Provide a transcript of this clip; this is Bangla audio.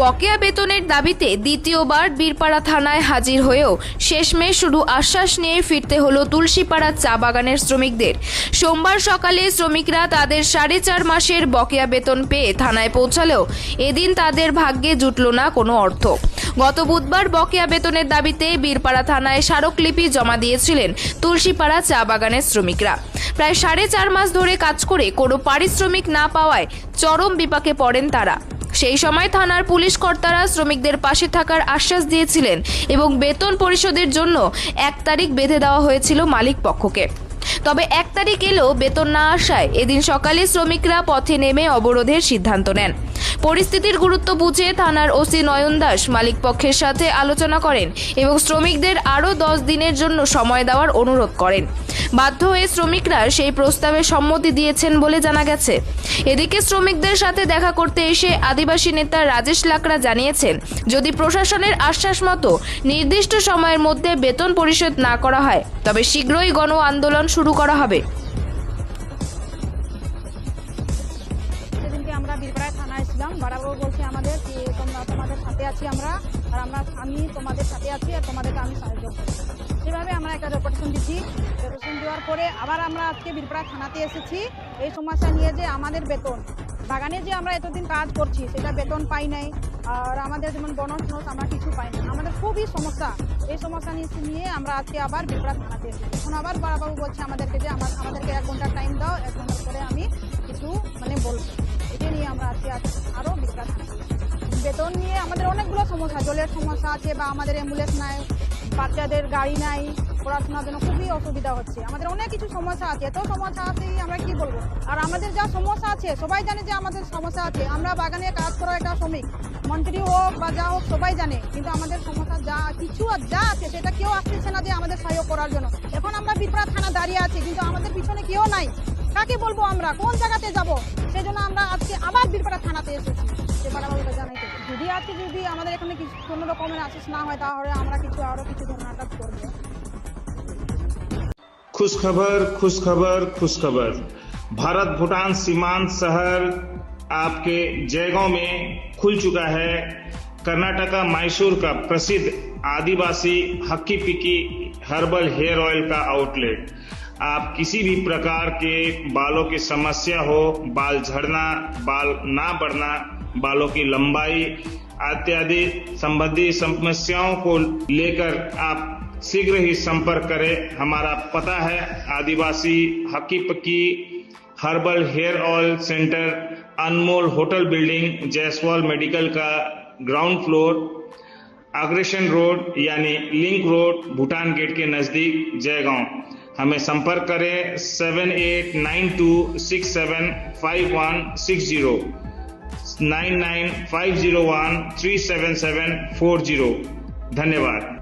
বকেয়া বেতনের দাবিতে দ্বিতীয়বার বীরপাড়া থানায় হাজির হয়েও শেষমেশ শুধু আশ্বাস নিয়ে ফিরতে হলো তুলসীপাড়া চা বাগানের শ্রমিকদের। সোমবার সকালে শ্রমিকরা তাদের সাড়ে চার মাসের বকেয়া বেতন পেয়ে থানায় পৌঁছালেও এদিন তাদের ভাগ্যে জুটল না কোনো অর্থ। গত বুধবার বকেয়া বেতনের দাবিতে বীরপাড়া থানায় স্মারকলিপি জমা দিয়েছিলেন তুলসীপাড়া চা বাগানের শ্রমিকরা। প্রায় সাড়ে চার মাস ধরে কাজ করে কোনো পারিশ্রমিক না পাওয়ায় চরম বিপাকে পড়েন তারা। সেই সময় থানার পুলিশ কর্তারা শ্রমিকদের পাশে থাকার আশ্বাস দিয়েছিলেন এবং বেতন পরিশোধের জন্য এক তারিখ বেঁধে দেওয়া হয়েছিল মালিক পক্ষকে। তবে এক তারিখ এলেও বেতন না আসায় এদিন সকালে শ্রমিকরা পথে নেমে অবরোধের সিদ্ধান্ত নেন। পরিস্থিতির গুরুত্ব বুঝে থানার ওসি নয়ন দাস মালিক পক্ষের সাথে আলোচনা করেন এবং শ্রমিকদের আরও দশ দিনের জন্য সময় দেওয়ার অনুরোধ করেন। বাধ্য হয়ে শ্রমিকরা সেই প্রস্তাবে সম্মতি দিয়েছেন বলে জানা গেছে। এদিকে শ্রমিকদের সাথে দেখা করতে এসে আদিবাসী নেতা রাজেশ লাকড়া জানিয়েছেন, যদি প্রশাসনের আশ্বাস মতো নির্দিষ্ট সময়ের মধ্যে বেতন পরিশোধ না করা হয়, তবে শীঘ্রই গণ আন্দোলন শুরু করা হবে। আমরা আমাদের তোমাদের সাথে আছি আমরা, আর আমরা, আমি তোমাদের সাথে আছি আর তোমাদেরকে আমি সাহায্য করছি। সেভাবে আমরা একটা রেপুটেশন দিচ্ছি। দেওয়ার পরে আবার আমরা আজকে বীরপাড়া থানাতে এসেছি। এই সমস্যা নিয়ে যে আমাদের বেতন। বাগানে যে আমরা এতদিন কাজ করছি, সেটা বেতন পাই নাই। আর আমাদের যেমন বোনাস টোনাস আমরা কিছু পাই না। আমাদের খুবই সমস্যা। এই সমস্যা নিয়ে আমরা আজকে আবার বীরপাড়া থানাতে এসেছি। এখন আবার বাড়াবাবু বলছে আমাদেরকে যে আমার আমাদেরকে এক ঘণ্টা টাইম দাও, এক ঘণ্টা পরে আমি কিছু মানে বলব। এটা নিয়ে আমরা আজকে আরও বিকাশ বেতন নিয়ে আমাদের অনেকগুলো সমস্যা, জলের সমস্যা আছে বা আমাদের অ্যাম্বুলেন্স নাই। বাচ্চাদের গাড়ি নাই, পড়াশোনার জন্য খুবই অসুবিধা হচ্ছে। আমাদের অনেক কিছু সমস্যা আছে, এত সমস্যা আছে আমরা কি বলব? আর আমাদের যা সমস্যা আছে, সবাই জানে যে আমাদের সমস্যা আছে। আমরা বাগানে কাজ করা একটা শ্রমিক, মন্ত্রী হোক বা যা হোক, সবাই জানে। কিন্তু আমাদের সমস্যা যা, কিছু আর যা আছে, সেটা কেউ আসতেছে না যে আমাদের সহায়ক করার জন্য। এখন আমরা বিপরা থানা দাঁড়িয়ে আছি, কিন্তু আমাদের পিছনে কেউ নাই। কাকে বলব আমরা? কোন জায়গাতে যাব? সেই যদি আজকে যদি আমাদের এখানে কিছু কোনো রকমের আশিস না হয় তাহলে আমরা কিছু আরও কিছু ধরনাটা করবো खुश खबर खुश खबर खुश खबर भारत भूटान सीमांत शहर आपके जयगांव में खुल चुका है कर्नाटका मैसूर का प्रसिद्ध आदिवासी Hakki Pikki herbal hair oil का आउटलेट आप किसी भी प्रकार के बालों की समस्या हो बाल झड़ना बाल ना बढ़ना बालों की लंबाई इत्यादि संबंधी समस्याओं को लेकर आप शीघ्र ही संपर्क करें। हमारा पता है, आदिवासी Hakki Pakki herbal hair oil centre, Anmol hotel building, Jaiswal medical का ग्राउंड फ्लोर, अग्रेशन रोड, यानी लिंक रोड, भूटान गेट के नज़दीक, जयगांव। हमें संपर्क करें seven eight nine two six seven five one six zero. Nine nine five zero one three seven seven four zero. धन्यवाद।